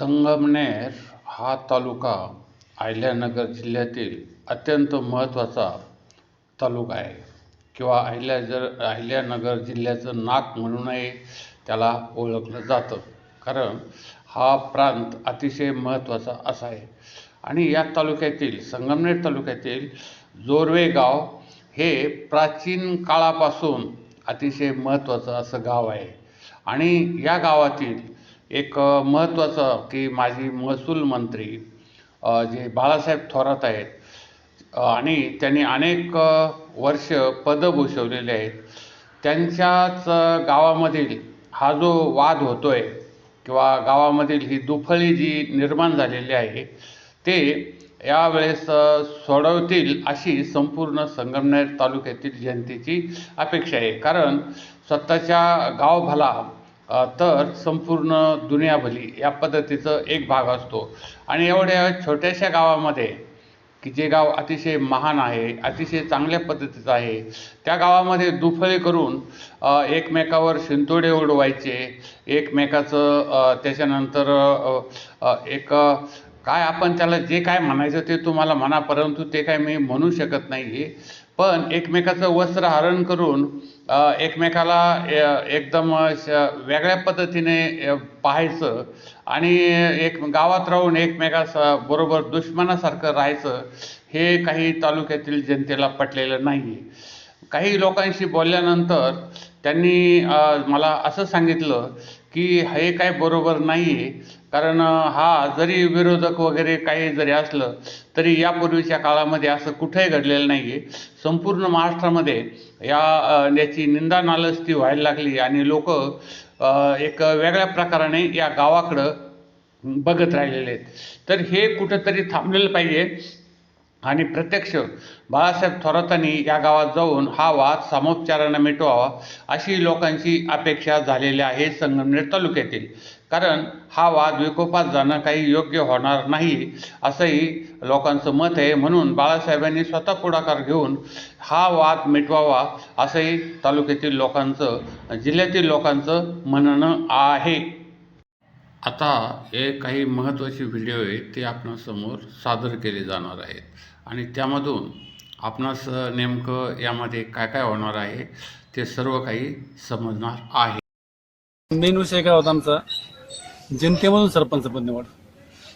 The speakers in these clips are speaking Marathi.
संगमनेर हा तालुका अहिल्यानगर जिल्ह्यातील अत्यंत महत्त्वाचा तालुका आहे. किंवा अहिल्या जर अहिल्यानगर जिल्ह्याचं नाक म्हणूनही त्याला ओळखलं जातं. कारण हा प्रांत अतिशय महत्त्वाचा असा आहे. आणि या तालुक्यातील संगमनेर तालुक्यातील जोरवे गाव हे प्राचीन काळापासून अतिशय महत्त्वाचं असं गाव आहे. आणि या गावातील एक महत्त्वाचं की माजी महसूल मंत्री जे बाळासाहेब थोरात आहेत आणि त्यांनी अनेक वर्ष पदं भूषवलेली आहेत. त्यांच्याच गावामधील हा जो वाद होतो आहे किंवा गावामधील ही दुफळी जी निर्माण झालेली आहे ते यावेळेस सोडवतील अशी संपूर्ण संगमनेर तालुक्यातील जनतेची अपेक्षा आहे. कारण स्वतःच्या गाव भला तर संपूर्ण दुनियाभरी या पद्धतीचं एक भाग असतो. आणि एवढ्या छोट्याशा गावामध्ये की जे गाव अतिशय महान आहे अतिशय चांगल्या पद्धतीचं आहे त्या गावामध्ये दुफळे करून एकमेकावर शिंतोडे उडवायचे. एकमेकाचं त्याच्यानंतर एक काय आपण त्याला जे काय म्हणायचं ते तुम्हाला म्हणा परंतु ते काय मी म्हणू शकत नाही. आहे पण एकमेकाचं वस्त्र हरण करून एकमेकाला एकदम वेगळ्या पद्धतीने पाहायचं आणि एक गावात राहून एकमेकास बरोबर दुश्मनासारखं राहायचं हे काही तालुक्यातील जनतेला पटलेलं नाही आहे काही लोकांशी बोलल्यानंतर त्यांनी मला असं सांगितलं की हे काय बरोबर नाही आहे कारण हा जरी विरोधक वगैरे काही जरी असलं तरी यापूर्वीच्या काळामध्ये असं कुठेही घडलेलं नाही आहे संपूर्ण महाराष्ट्रामध्ये या याची निंदा नालस्ती व्हायला लागली आणि लोक एक वेगळ्या प्रकाराने या गावाकडं बघत राहिलेले आहेत. तर हे कुठंतरी थांबलेलं पाहिजे. आणि प्रत्यक्ष बाळासाहेब थोरातांनी या गावात जाऊन हा वाद सामोपचारानं मिटवावा अशी लोकांची अपेक्षा झालेली आहे संगमनेर तालुक्यातील. कारण हा वाद विकोपात जाणं काही योग्य होणार नाही असंही लोकांचं मत आहे. म्हणून बाळासाहेबांनी स्वतः पुढाकार घेऊन हा वाद मिटवावा असंही तालुक्यातील लोकांचं जिल्ह्यातील लोकांचं म्हणणं आहे. आता हे काही महत्त्वाचे व्हिडिओ आहेत ते आपणासमोर सादर केले जाणार आहेत. आणि त्यामधून आपणास नेमकं यामध्ये काय काय होणार आहे ते सर्व काही समजणार आहे. मेन विषय काय होता आमचा? जनतेमधून सरपंचपद निवड.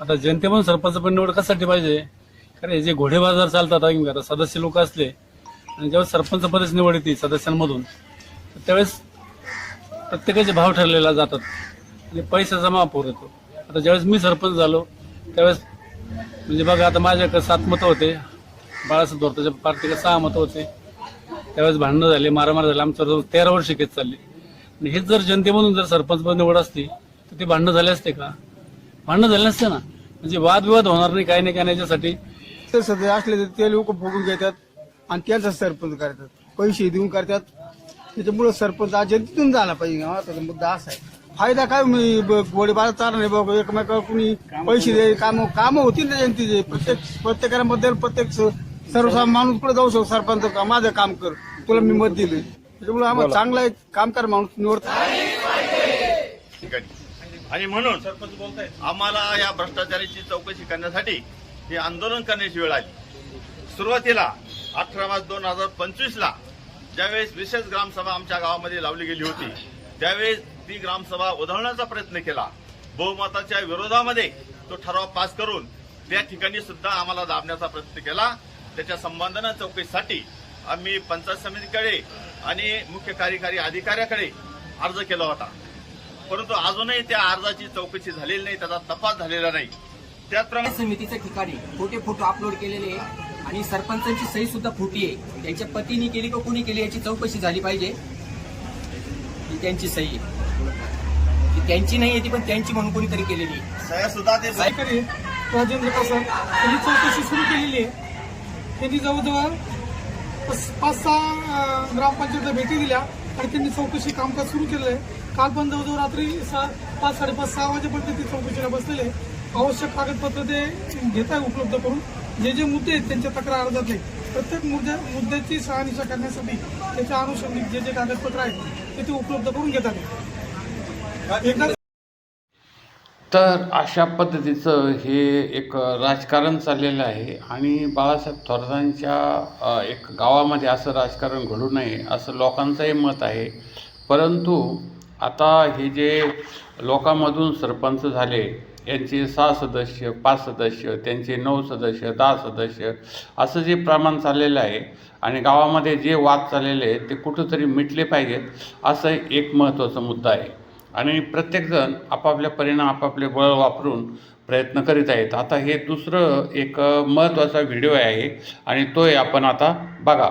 आता जनतेमधून सरपंच पण निवड कशासाठी पाहिजे? कारण हे जे घोडे बाजार चालतात आता सदस्य लोक असले आणि जेव्हा सरपंचपदच निवड येते सदस्यांमधून त्यावेळेस प्रत्येकाचे भाव ठरलेला जातात. आणि पैसा जमा पोर येतो आता ज्यावेळेस मी सरपंच झालो त्यावेळेस म्हणजे बघा आता माझ्याकडे सात मतं होते. बाळासाहेब धोरताच्या पार्टीला सहा मतं होते. त्यावेळेस भांडणं झाले मारामार झाले आमचं जवळ तेरा वर्ष घेत चालले. आणि हेच जर जनतेमधून जर सरपंच निवड असती तर ते भांडणं झाले असते का? भांडणं झाले नसते ना. म्हणजे वादविवाद होणार नाही काही नाही काय नाही याच्यासाठी. ते सध्या असले तर ते लोक फुगून घेतात आणि त्यांचा सरपंच करतात. पैसे देऊन करतात. त्याच्यामुळे सरपंच आज जनतेतून झाला पाहिजे. गावाचा मुद्दा असा आहे. फायदा काय मी गोडीबार चालणार नाही बाबा एकमेकावर कुणी पैसे दे काम काम होतील ना जनतेचे प्रत्येक प्रत्येकाबद्दल प्रत्येक सर्वसामान्य माणूस पुढे जाऊ शकतो? सरपंच का? माझं काम कर. तुला मी मत दिलं त्याच्यामुळे आम्हाला चांगला एक कामकार माणूस निवडतो आणि म्हणून आम्हाला या भ्रष्टाचाराची चौकशी करण्यासाठी हे आंदोलन करण्याची वेळ आली. सुरुवातीला अठरा मार्च दोन हजार पंचवीस ला ज्यावेळेस विशेष ग्रामसभा आमच्या गावामध्ये लावली गेली होती त्यावेळेस ती ग्रामसभा उधळण्याचा प्रयत्न केला. बहुमताच्या विरोधामध्ये तो ठराव पास करून त्या ठिकाणी सुद्धा आम्हाला दाबण्याचा प्रयत्न केला. त्याच्या संबंधानं चौकशीसाठी आम्ही पंचायत समितीकडे आणि मुख्य कार्यकारी अधिकाऱ्याकडे अर्ज केला होता. परंतु अजूनही त्या अर्जाची चौकशी झालेली नाही त्याचा तपास झालेला नाही. त्याचप्रमाणे समितीच्या ठिकाणी खोटे फोटो अपलोड केलेले आहे आणि सरपंचांची सही सुद्धा खोटी आहे. त्यांच्या पतीने केली का कोणी केली याची चौकशी झाली पाहिजे? ही त्यांची सही आहे. त्यांची नाही आहे ती पण त्यांची म्हणून कोणीतरी केलेली आहे. सह्या सुद्धा ते राजेंद्र प्रसाद त्यांनी चौकशी सुरू केलेली आहे. त्यांनी जवळजवळ पाच सहा अं, ग्रामपंचायत भेटी दिल्या आणि त्यांनी चौकशी कामकाज सुरू केलेलं आहे. काल पण जवळजवळ रात्री सहा पाच साडेपाच सहा वाजेपर्यंत ते चौकशीला बसलेले. आवश्यक कागदपत्र ते घेत आहे उपलब्ध करून. जे जे मुद्दे आहेत त्यांच्या तक्रार अर्जात नाही प्रत्येक मुद्द्या मुद्द्याची शहानिशा करण्यासाठी त्याच्या अनुषंगिक जे जे कागदपत्र आहेत ते ते उपलब्ध करून घेतात तर अशा पद्धतीचं हे एक राजकारण चाललेलं आहे आणि बाळासाहेब थोरातांच्या एक गावामध्ये असं राजकारण घडू नये असं लोकांचंही मत आहे. परंतु आता हे जे लोकांमधून सरपंच झाले यांचे सहा सदस्य पाच सदस्य त्यांचे नऊ सदस्य दहा सदस्य असं जे प्रमाण चाललेलं आहे आणि गावामध्ये जे वाद चाललेले आहेत ते कुठंतरी मिटले पाहिजेत असं एक महत्त्वाचा मुद्दा आहे. आणि प्रत्येकजण आपापल्या परिणाम आपापले बळ वापरून प्रयत्न करीत आहेत. आता हे दुसरं एक महत्त्वाचा व्हिडिओ आहे आणि तोही आपण आता बघा.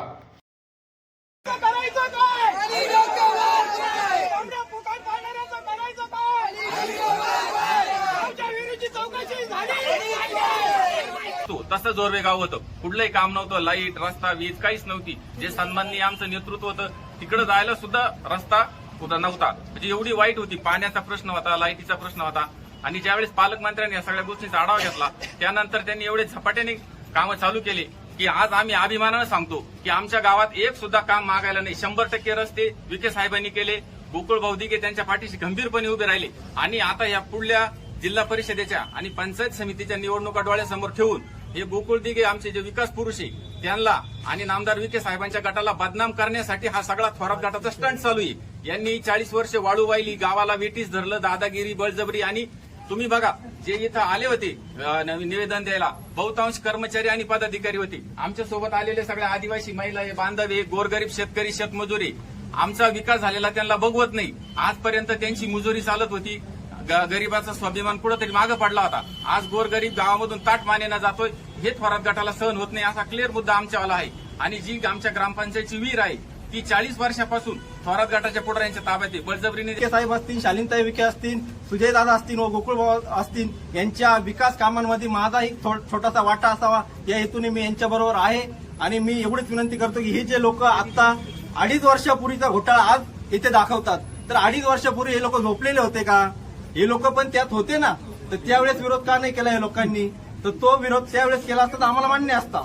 तसं जोरवे गाव होतं. कुठलंही काम नव्हतं. लाइट रस्ता वीज काहीच नव्हती. जे सन्माननीय आमचं नेतृत्व होतं तिकडे जायला सुद्धा रस्ता सुद्धा नव्हता. म्हणजे एवढी वाईट होती. पाण्याचा प्रश्न होता लाईटीचा प्रश्न होता. आणि ज्यावेळेस पालकमंत्र्यांनी या सगळ्या गोष्टींचा आढावा घेतला त्यानंतर त्यांनी एवढे झपाट्याने कामं चालू केली की आज आम्ही अभिमानानं सांगतो की आमच्या गावात एक सुद्धा काम मागायला नाही. शंभर टक्के रस्ते विखे साहेबांनी केले गोकुळ भाऊदिके त्यांच्या पाठीशी गंभीरपणे उभे राहिले. आणि आता या पुढल्या जिल्हा परिषदेच्या आणि पंचायत समितीच्या निवडणुका डोळ्यासमोर ठेवून हे गोकुळ दिघे आमचे जे विकास पुरुष आहे त्यांना आणि नामदार विखे साहेबांच्या गटाला बदनाम करण्यासाठी हा सगळा थोरात गटाचा स्टंट चालू आहे. यांनी चाळीस वर्ष वाळू वाहिली गावाला वेटीस धरलं दादागिरी बळजबरी आणि तुम्ही बघा जे इथं आले होते नवीन निवेदन द्यायला बहुतांश कर्मचारी आणि पदाधिकारी होते. आमच्यासोबत आलेले सगळ्या आदिवासी महिला हे बांधव हे गोरगरीब शेतकरी शेतमजुरी आमचा विकास झालेला त्यांना बघवत नाही. आजपर्यंत त्यांची मुजुरी चालत होती. ग- गरीबाचा स्वाभिमान कुठंतरी मागं पडला होता. आज गोरगरीब गावामधून ताट मानेना जातोय. हे थोरात गटाला सहन होत नाही असा क्लिअर मुद्दा आमच्यावाला आहे. आणि जी आमच्या ग्रामपंचायतची विहीर आहे ती चाळीस वर्षापासून थोरात गटाच्या पुढाऱ्यांच्या ताब्यात आहे. बळजबरीने साहेब असतील शालीनताई विखे असतील सुजय दादा असतील व गोकुळ असतील यांच्या विकास कामांमध्ये माझा एक थो- छोटासा वाटा असावा या हेतूने मी यांच्याबरोबर आहे. आणि मी एवढीच विनंती करतो की हे जे लोक आता अडीच वर्षापूर्वीचा घोटाळा आज इथे दाखवतात तर अडीच वर्षापूर्वी हे लोक झोपलेले होते का? हे लोक पण त्यात होते ना? तर त्यावेळेस विरोध का नाही केला या लोकांनी? तर तो विरोध त्यावेळेस केला असता तर आम्हाला मान्य असता.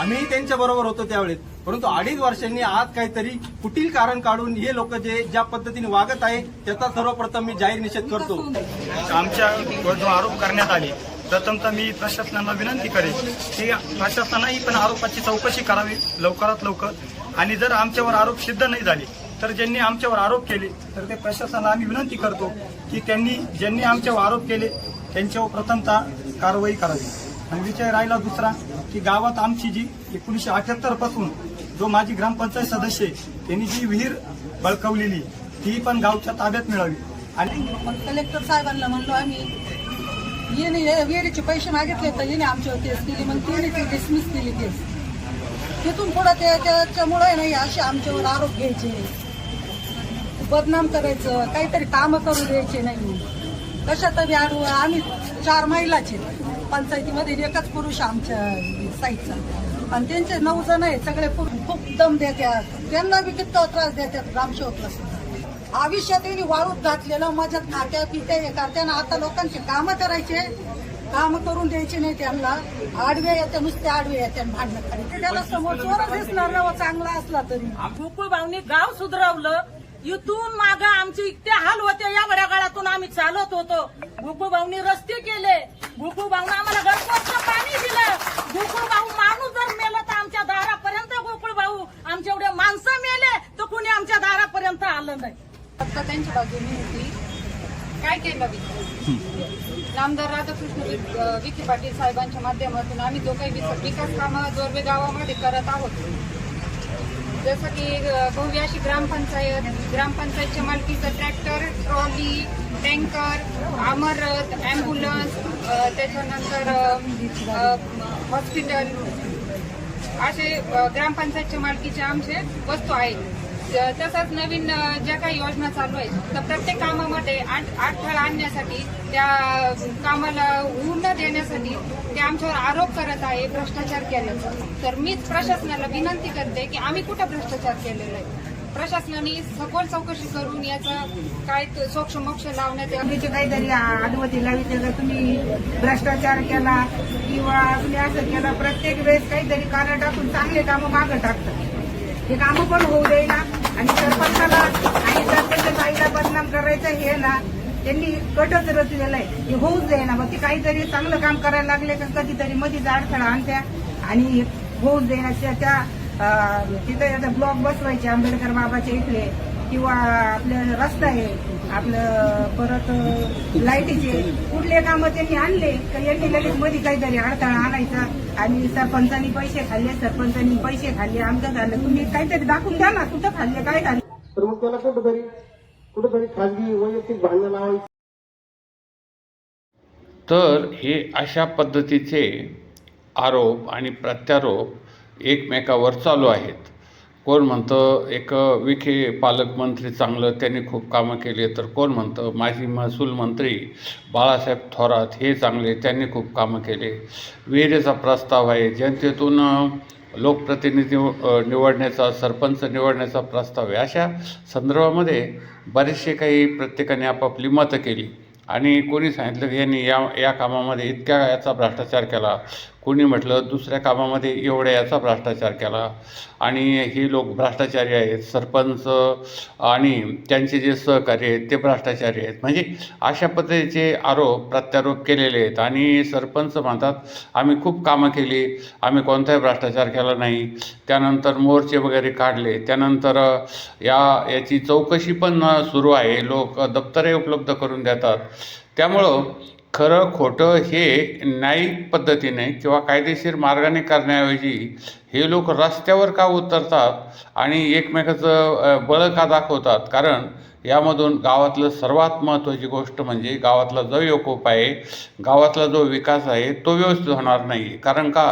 आम्ही त्यांच्या बरोबर होतो त्यावेळेस. परंतु अडीच वर्षांनी आज काहीतरी कुटील कारण काढून हे लोक जे ज्या पद्धतीने वागत आहे त्याचा सर्वप्रथम मी जाहीर निषेध करतो. आमच्या जो आरोप करण्यात आले प्रथमतः मी प्रशासनाला विनंती करेन की प्रशासनाही पण आरोपाची चौकशी करावी लवकरात लवकर. आणि जर आमच्यावर आरोप सिद्ध नाही झाले तर ज्यांनी आमच्यावर आरोप केले तर ते प्रशासनाला आम्ही विनंती करतो की त्यांनी ज्यांनी आमच्यावर आरोप केले त्यांच्यावर प्रथमतः कारवाई करावी. आणि विचार राहिला दुसरा की गावात आमची जी एकोणीसशे अठ्याहत्तरपासून जो माझी ग्रामपंचायत सदस्य आहे त्यांनी जी विहीर बळकवलेली ती पण गावच्या ताब्यात मिळावी. आणि मग कलेक्टर साहेबांना म्हणलो आम्ही येणे विहिरीचे पैसे मागितले तर येणे आमच्यावर केस केली. मग तिने ती डिसमिस केली केस. तिथून पुढं त्याच्यामुळे नाही असे आमच्यावर आरोप घ्यायचे. बदनाम करायचं काहीतरी कामं करू द्यायचे नाही. कशा तरी आम्ही चार महिलाचे पंचायतीमध्ये एकच पुरुष आमच्या साईडचा. आणि त्यांचे नऊ जण आहेत सगळे खूप दम देतात. त्यांना बी किती त्रास देतात ग्रामसेवकला सुद्धा. आयुष्यात त्यांनी वाळूत घातलेलं मजा खात्या पित्या हे करत्यानं आता लोकांची कामं करायचे. काम करून द्यायचे नाही त्यांना. आडवे येते नुसते आडवे येते भांडण करायचे. त्याला समोर चोरच दिसणार ना चांगला असला तरी. गोकुळ भाऊनी गाव सुधरवलं इथून माग आमचे इतके हाल होते या वड्यागाळातून आम्ही चालत होतो. गोकुळ भाऊनी रस्ते केले गोकुळ भाऊन आम्हाला घरपोच पाणी दिलं गोकुळ भाऊ माणूस जर मेला तर आमच्या दारापर्यंत गोकुळ भाऊ आमच्या एवढे माणसं मेले तर कुणी आमच्या दारापर्यंत आलं नाही फक्त त्यांच्या बाजूने होती काय केलं विकास नामदार विखे पाटील साहेबांच्या माध्यमातून आम्ही जो काही विकास कामं जोरबे गावामध्ये करत आहोत. जसं की अं, अशी ग्रामपंचायत ग्रामपंचायतच्या मालकीचं ट्रॅक्टर ट्रॉली टँकर आमरथ ॲम्ब्युलन्स त्याच्यानंतर हॉस्पिटल असे ग्रामपंचायतच्या मालकीचे आमचे वस्तू आहेत. तसंच नवीन ज्या काही योजना चालू आहेत तर प्रत्येक कामामध्ये अडथळा आणण्यासाठी त्या कामाला होऊ न देण्यासाठी ते आमच्यावर आरोप करत आहे भ्रष्टाचार केल्याचा. तर मीच प्रशासनाला विनंती करते की आम्ही कुठं भ्रष्टाचार केलेला आहे? प्रशासनाने सखोल चौकशी करून याचा काय सोक्ष मोक्ष लावण्यात तुम्ही काहीतरी अनुमती लावी त्याचा तुम्ही भ्रष्टाचार केला किंवा तुम्ही असं केलं प्रत्येक वेळेस काहीतरी कारण टाकून चांगले कामं मागं टाकतात. हे कामं पण होऊ देईना. आणि सरपंचाला आणि सरपंच बाईला बदनाम करायचं हे ना त्यांनी कटच रचलेलं आहे. हे होऊच ना मग ते काहीतरी चांगलं काम करायला लागले का कधीतरी मध्येच अडथळा आणत्या आणि होऊच द्यायना त्या त्या, तिथे आता ब्लॉक बसवायचे आंबेडकर बाबाच्या इथले. किंवा आपलं रस्ता आहे आपलं परत लाईटीचे कुठले कामं त्यांनी आणले तर यांनी लगेच मध्ये काहीतरी अडथळा आणायचा आणि सरपंचांनी पैसे खाल्ले सरपंचांनी पैसे खाल्ले आमचं झालं. तुम्ही काहीतरी दाखवून द्या ना कुठं खाल्ले काय खाल्ले तर मग त्याला कुठंतरी कुठंतरी खाजगी वैयक्तिक भांडण लावायची. तर हे अशा पद्धतीचे आरोप आणि प्रत्यारोप एकमेकावर चालू आहेत. कोण म्हणतं एक विखे पालकमंत्री चांगलं त्यांनी खूप कामं केली तर कोण म्हणतं माजी महसूल मंत्री बाळासाहेब थोरात हे चांगले त्यांनी खूप कामं केले. विहिरीचा प्रस्ताव आहे. जनतेतून लोकप्रतिनिधी निवडण्याचा सरपंच निवडण्याचा प्रस्ताव आहे. अशा संदर्भामध्ये बरेचसे काही प्रत्येकाने आपापली मतं केली. आणि कोणी सांगितलं की यांनी या या कामामध्ये इतक्या याचा भ्रष्टाचार केला. कोणी म्हटलं दुसऱ्या कामामध्ये एवढ्या याचा भ्रष्टाचार केला. आणि हे लोक भ्रष्टाचारी आहेत सरपंच आणि त्यांचे जे सहकारी आहेत ते भ्रष्टाचारी आहेत. म्हणजे अशा पद्धतीचे आरोप प्रत्यारोप केलेले आहेत. आणि सरपंच म्हणतात आम्ही खूप कामं केली आम्ही कोणताही भ्रष्टाचार केला नाही. त्यानंतर मोर्चे वगैरे काढले. त्यानंतर या याची चौकशी पण सुरू आहे. लोक दप्तरे उपलब्ध करून देतात. त्यामुळं खरं खोटं हे न्यायिक पद्धतीने किंवा कायदेशीर मार्गाने करण्याऐवजी हे लोक रस्त्यावर का उतरतात आणि एकमेकाचं बळ का दाखवतात? कारण यामधून गावातलं सर्वात महत्त्वाची गोष्ट म्हणजे गावातला जो योकोप आहे गावातला जो विकास आहे तो व्यवस्थित होणार नाही कारण का?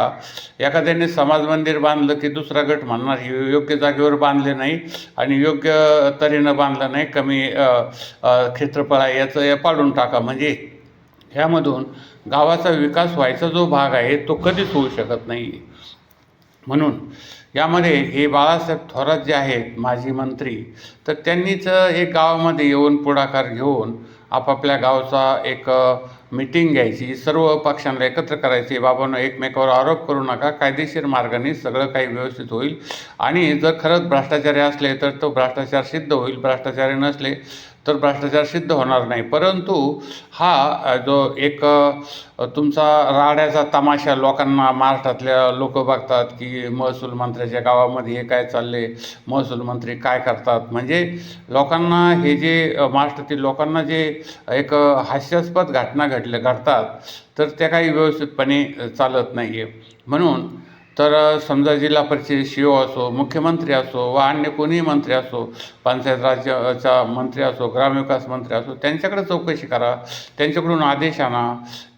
एखाद्याने समाज मंदिर बांधलं की दुसरा गट म्हणणार हे योग्य जागेवर बांधले नाही आणि योग्य तऱ्हेनं बांधलं नाही कमी क्षेत्रफळ आहे याचं हे पाडून टाका. म्हणजे ह्यामधून गावाचा विकास व्हायचा जो भाग आहे तो कधीच होऊ शकत नाही म्हणून यामध्ये हे बाळासाहेब थोरात जे आहेत माजी मंत्री तर त्यांनीच एक गावामध्ये येऊन पुढाकार घेऊन आपापल्या गावचा एक मिटिंग घ्यायची सर्व पक्षांना एकत्र करायची बाबांनो एकमेकावर आरोप करू नका कायदेशीर मार्गाने सगळं काही व्यवस्थित होईल. आणि जर खरंच भ्रष्टाचारी असले तर तो भ्रष्टाचार सिद्ध होईल. भ्रष्टाचारी नसले तर भ्रष्टाचार सिद्ध होणार नाही. परंतु हा जो एक तुमचा राड्याचा तमाशा लोकांना महाराष्ट्रातल्या लोक बघतात की महसूल मंत्र्याच्या गावामध्ये हे काय चालले महसूल मंत्री काय करतात. म्हणजे लोकांना हे जे महाराष्ट्रातील लोकांना जे एक हास्यास्पद घटना घडल्या घडतात तर त्या काही व्यवस्थितपणे चालत नाही आहे म्हणून तर समजा जिल्हा परिषद सी असो मुख्यमंत्री असो वा अन्य कोणीही मंत्री असो पंचायत राज्याचा मंत्री असो ग्रामविकास मंत्री असो त्यांच्याकडे चौकशी करा त्यांच्याकडून आदेश आणा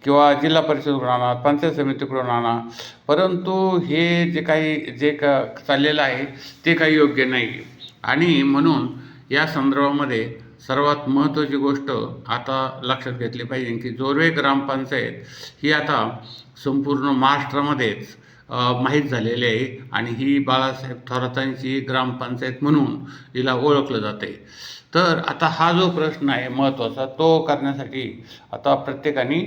किंवा जिल्हा परिषदकडून आणा पंचायत समितीकडून आणा. परंतु हे जे काही जे का चाललेलं आहे ते काही योग्य नाही. आणि म्हणून या संदर्भामध्ये सर्वात महत्त्वाची गोष्ट आता लक्षात घेतली पाहिजे की जोरवे ग्रामपंचायत ही आता संपूर्ण महाराष्ट्रामध्येच माहीत झालेली आहे आणि ही बाळासाहेब थोरातांची ग्रामपंचायत म्हणून हिला ओळखलं जाते तर आता हा जो प्रश्न आहे महत्त्वाचा तो करण्यासाठी आता प्रत्येकाने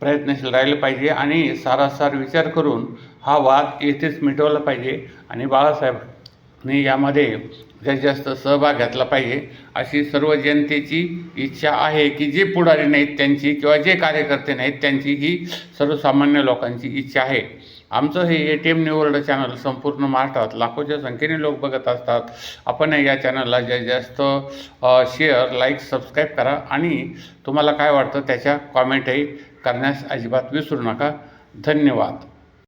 प्रयत्नशील राहिलं पाहिजे आणि सारासार विचार करून हा वाद येथेच मिटवला पाहिजे आणि बाळासाहेबांनी यामध्ये जास्तीत जास्त सहभाग घेतला पाहिजे अशी सर्व जनतेची इच्छा आहे की जे पुढारी नाहीत त्यांची किंवा जे कार्यकर्ते नाहीत त्यांची ही सर्वसामान्य लोकांची इच्छा आहे. आमचं हे ए टी एम निवर्ड चॅनल संपूर्ण महाराष्ट्रात लाखोच्या संख्येने लोक बघत असतात. आपण या चॅनलला जा जास्त शेअर लाईक सबस्क्राईब करा आणि तुम्हाला काय वाटतं त्याच्या कॉमेंटही करण्यास अजिबात विसरू नका. धन्यवाद.